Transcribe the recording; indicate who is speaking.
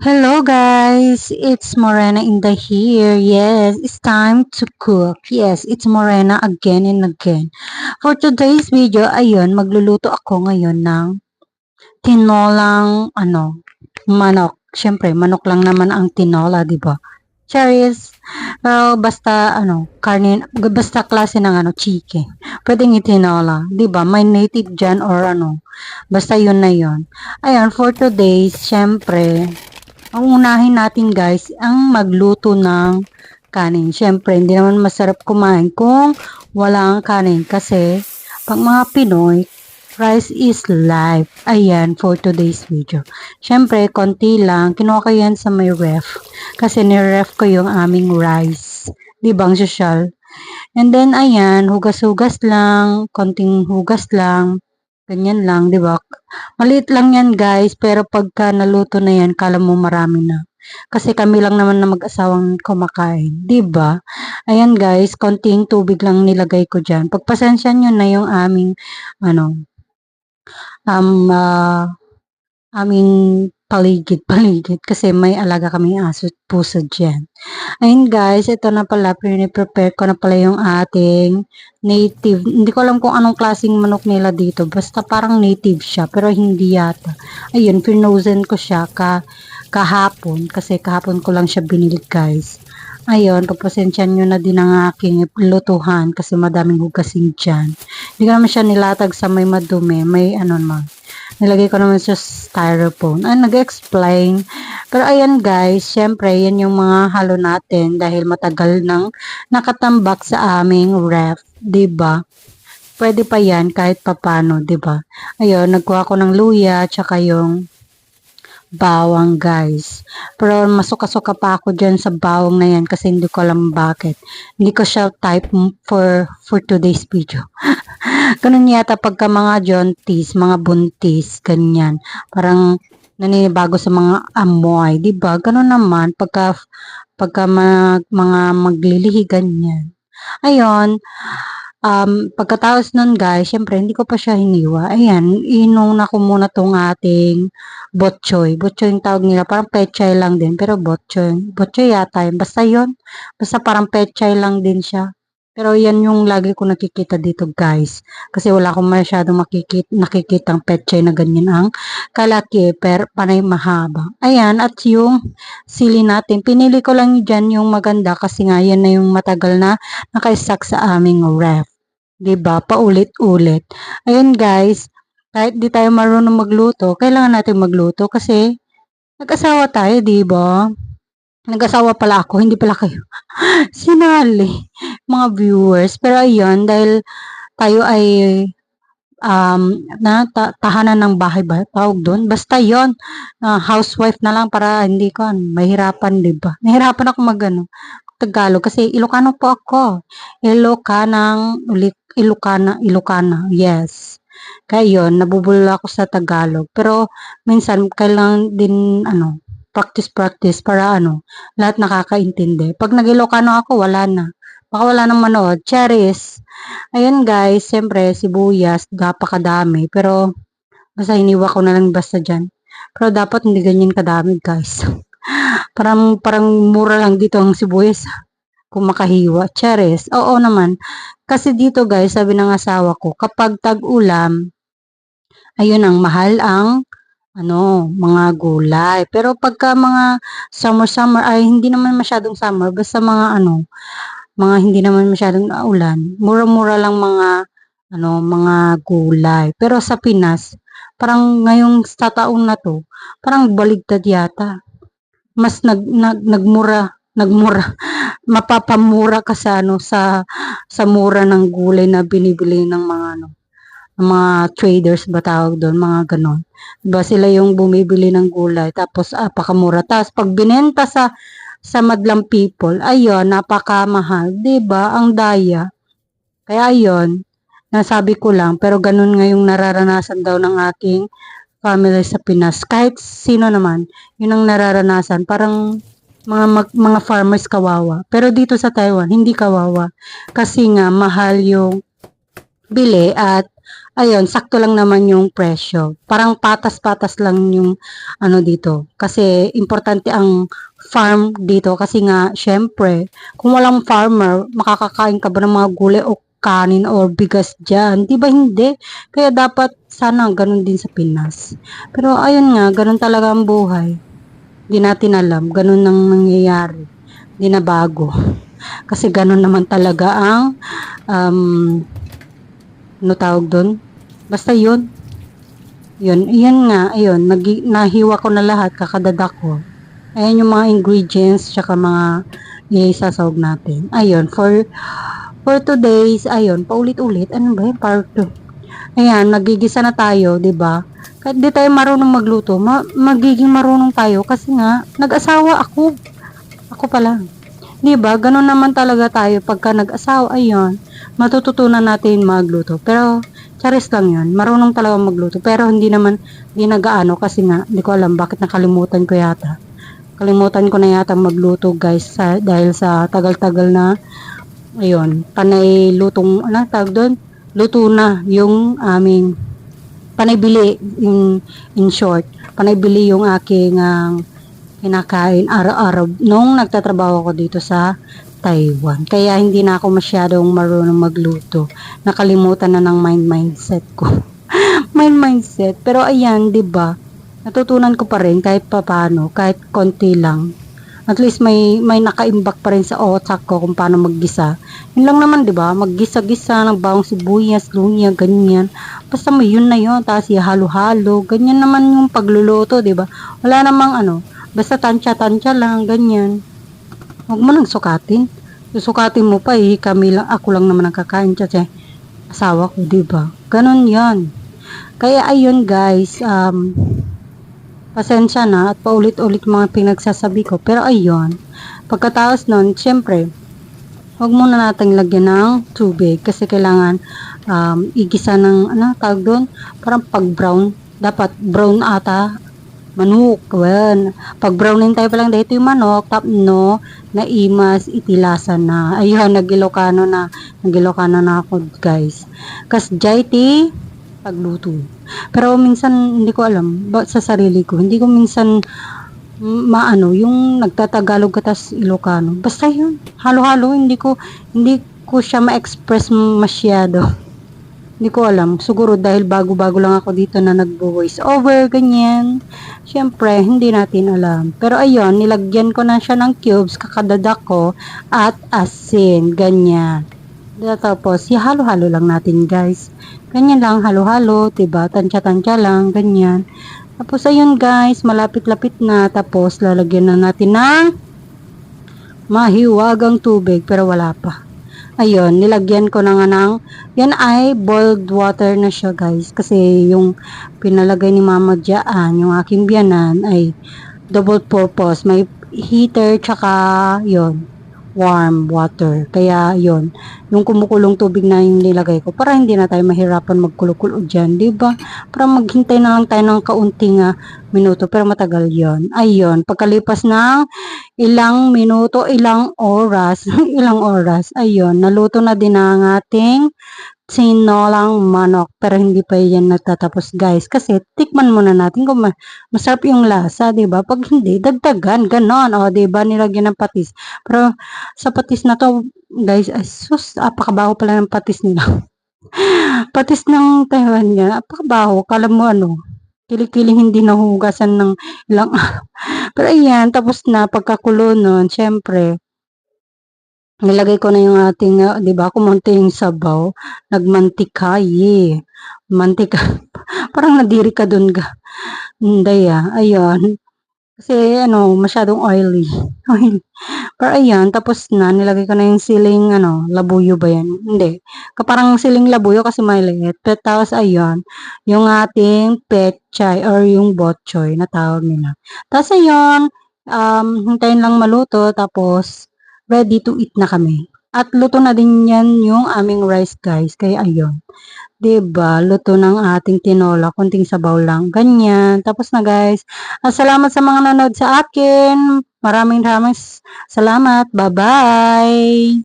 Speaker 1: Hello guys, it's Morena in the here. Yes, it's time to cook. Yes, it's Morena again and again. For today's video, ayun, magluluto ako ngayon ng tinolang ano, manok. Siyempre, manok lang naman ang tinola, di ba? Cherries. Pero basta ano, karne, basta klase ng ano, chicken. Pwedeng itinola, di ba? May native dyan or ano. Basta yun na yun. Ayun, for today's, syempre, ang unahin natin guys, ang magluto ng kanin. Siyempre, hindi naman masarap kumain kung wala ang kanin kasi pag mga Pinoy, rice is life. Ayan, for today's video. Siyempre, konti lang. Kinuha ko yan sa may ref. Kasi ni-ref ko yung aming rice. Di bang social? And then, ayan, hugas-hugas lang. Konting hugas lang. Ganyan lang, di ba? Maliit lang yan, guys. Pero pagka naluto na yan, kala mo marami na. Kasi kami lang naman na mag-asawang kumakain. Di ba? Ayan, guys. Konting tubig lang nilagay ko dyan. Pagpasensya nyo na yung aming, ano, um, uh, aming paligid-paligid kasi may alaga kaming aso at puso dyan. Ayun guys, ito na pala, prepare ko na pala yung ating native. Hindi ko alam kung anong klaseng manok nila dito. Basta parang native siya, pero hindi yata. Ayun, frozen ko siya ka, kahapon kasi kahapon ko lang siya binili guys. Ayun, pagpasensyan nyo na din ang aking lutuhan kasi madaming hugasin dyan. Hindi ko naman siya nilatag sa may madumi. May ano naman Nilagay ko naman sa styrofoam. Ay, nag-explain. Pero ayan guys, syempre, yan yung mga halo natin dahil matagal nang nakatambak sa aming ref. ba diba? Pwede pa yan kahit papano, ba diba? Ayun, nagkuha ko ng luya, tsaka yung bawang guys. Pero masuka-suka pa ako dyan sa bawang na yan kasi hindi ko alam bakit. Hindi ko siya type for, for today's video. Ganun yata pagka mga jaunties, mga buntis, ganyan. Parang naninibago sa mga amoy, 'di ba? Ganun naman pagka pagka mag, mga maglilihi ganyan. Ayun, Um, pagkatapos nun guys, syempre hindi ko pa siya hiniwa. Ayan, inuna ko muna tong ating botchoy. Botchoy yung tawag nila. Parang pechay lang din. Pero botchoy. Botchoy yata yun. Basta yun. Basta parang pechay lang din siya. Pero yan yung lagi ko nakikita dito guys. Kasi wala akong masyadong makikita, nakikitang pechay na ganyan ang kalaki. Pero panay mahaba. Ayan. At yung sili natin. Pinili ko lang dyan yung maganda kasi nga yan na yung matagal na nakaisak sa aming ref. 'di ba? Paulit-ulit. Ayun guys, kahit di tayo marunong magluto, kailangan natin magluto kasi nag-asawa tayo, 'di ba? Nag-asawa pala ako, hindi pala kayo. Sinali, mga viewers. Pero ayun, dahil tayo ay um, na ta tahanan ng bahay ba tawag doon basta yon uh, housewife na lang para hindi ko mahirapan di ba nahirapan ako magano Tagalog kasi Ilocano po ako Ilocanang Ilocana, Ilocana, yes. Kaya yun, nabubulol ako sa Tagalog. Pero minsan, kailangan din, ano, practice-practice para ano, lahat nakakaintindi. Pag nag-Ilocano ako, wala na. Baka wala nang manood. Cherries. Ayun guys, siyempre, sibuyas, napakadami. Pero, basta hiniwa ko na lang basta dyan. Pero dapat hindi ganyan kadami guys. parang, parang mura lang dito ang sibuyas kung makahiwa. Cherries. Oo naman. Kasi dito guys, sabi ng asawa ko, kapag tag-ulam, ayun ang mahal ang ano, mga gulay. Pero pagka mga summer-summer, ay hindi naman masyadong summer, basta mga ano, mga hindi naman masyadong ulan, mura-mura lang mga ano, mga gulay. Pero sa Pinas, parang ngayong sa taon na to, parang baligtad yata. Mas nag, nag nagmura, nagmura mapapamura ka sa ano sa sa mura ng gulay na binibili ng mga ano mga traders ba tawag doon, mga ganon. Diba sila yung bumibili ng gulay tapos apakamura. Tapos pag binenta sa sa madlang people, ayun, napakamahal. 'di ba Ang daya. Kaya ayun, nasabi ko lang, pero ganun nga yung nararanasan daw ng aking family sa Pinas. Kahit sino naman, yun ang nararanasan. Parang mga mag, mga farmers kawawa. Pero dito sa Taiwan, hindi kawawa. Kasi nga mahal yung bili at ayun, sakto lang naman yung presyo. Parang patas-patas lang yung ano dito. Kasi importante ang farm dito kasi nga syempre, kung walang farmer, makakakain ka ba ng mga gulay o kanin or bigas dyan? Di ba hindi? Kaya dapat sana ganun din sa Pinas. Pero ayun nga, ganun talaga ang buhay. Di natin alam, ganun nang nangyayari. Di na bago. Kasi ganun naman talaga ang um, ano tawag doon? Basta yun. Yun, yun nga, ayun, nag, nahiwa ko na lahat, kakadada ko. Ayan yung mga ingredients, tsaka mga isasawag natin. Ayun, for for today's, ayun, paulit-ulit, ano ba yun, part 2. Ayan, nagigisa na tayo, 'di ba? Kahit di tayo marunong magluto, ma- magiging marunong tayo kasi nga, nag-asawa ako. Ako pa lang. 'Di ba? Ganun naman talaga tayo pagka nag-asawa, ayun, matututunan natin magluto. Pero, charis lang yun. Marunong talaga magluto. Pero, hindi naman, hindi nagaano kasi nga, hindi ko alam bakit nakalimutan ko yata. Kalimutan ko na yata magluto guys sa, dahil sa tagal-tagal na, ayun, panay lutong, ano tawag doon? Luto na yung aming panay bili, in, in short, panay bili yung aking ang kinakain araw-araw nung nagtatrabaho ako dito sa Taiwan. Kaya hindi na ako masyadong marunong magluto. Nakalimutan na ng mind mindset ko. mind mindset. Pero ayan, 'di ba? Natutunan ko pa rin kahit papaano, kahit konti lang. At least may may nakaimbak pa rin sa otak ko kung paano maggisa. Yun lang naman, 'di ba? Maggisa-gisa ng bawang sibuyas, lunya, ganyan. Basta may yun na yun, tapos ihalo-halo, ganyan naman yung pagluluto, 'di ba? Wala namang ano, basta tansya-tansya lang, ganyan. Huwag mo nang sukatin. Susukatin mo pa eh, kami lang, ako lang naman ang kakain kasi asawa ko, 'di ba? Ganon 'yan. Kaya ayun guys, um, pasensya na at paulit-ulit mga pinagsasabi ko. Pero ayun, pagkatapos nun, syempre, huwag muna natin lagyan ng tubig kasi kailangan um, igisa ng, ano, tawag doon, parang pag brown, dapat brown ata, manok, well, pag brownin tayo pa lang dito yung manok, tapno, na imas, itilasan na. Ayun, nag-Ilocano na, nag-Ilocano na ako guys. Kas jaiti, pagluto. Pero minsan hindi ko alam ba, sa sarili ko. Hindi ko minsan maano yung nagtatagalog ka tas. Basta yun. Halo-halo hindi ko hindi ko siya ma-express masyado. Hindi ko alam. Siguro dahil bago-bago lang ako dito na nagbo-voice over, ganyan. Siyempre, hindi natin alam. Pero ayun, nilagyan ko na siya ng cubes, kakadadak ko, at asin, ganyan. Tapos, ihalo-halo lang natin, guys. Ganyan lang, halo-halo, diba? Tansya-tansya lang, ganyan. Tapos, ayun guys, malapit-lapit na. Tapos, lalagyan na natin ng mahiwagang tubig, pero wala pa. Ayun, nilagyan ko na nga ng, yan ay boiled water na siya guys. Kasi yung pinalagay ni Mama Diyan, yung aking biyanan, ay double purpose. May heater, tsaka yon warm water. Kaya yon yung kumukulong tubig na yung nilagay ko para hindi na tayo mahirapan magkulo-kulo dyan, ba? Para maghintay na lang tayo ng kaunting uh, minuto pero matagal yon Ayun, pagkalipas ng ilang minuto, ilang oras, ilang oras, ayun, naluto na din ang ating sinolang manok. Pero hindi pa yan nagtatapos guys. Kasi tikman muna natin kung masarap yung lasa, ba? Pag hindi, dagdagan, ganon. O, ba? Nilagyan ng patis. Pero sa patis na to, guys, ay sus, apakabaho pala ng patis nila. patis ng Taiwan niya, apakabaho. Kala mo ano, kilikiling hindi nahugasan ng ilang Pero ayan, tapos na pagkakulo nun, syempre, Nilagay ko na yung ating, uh, 'di ba, kumonting sabaw, nagmantika, ye. Mantika. Parang nadiri ka doon ga. Hindi ah, ayun. Kasi ano, masyadong oily. Oil. Pero ayan, tapos na, nilagay ko na yung siling, ano, labuyo ba yan? Hindi. Parang siling labuyo kasi maliit. Pero tapos ayun, yung ating petchay or yung botchoy na tawag nila. Tapos ayun, um, hintayin lang maluto, tapos ready to eat na kami. At luto na din yan yung aming rice guys. Kaya ayun. ba diba? Luto ng ating tinola. Kunting sabaw lang. Ganyan. Tapos na guys. At salamat sa mga nanood sa akin. Maraming maraming salamat. Bye-bye.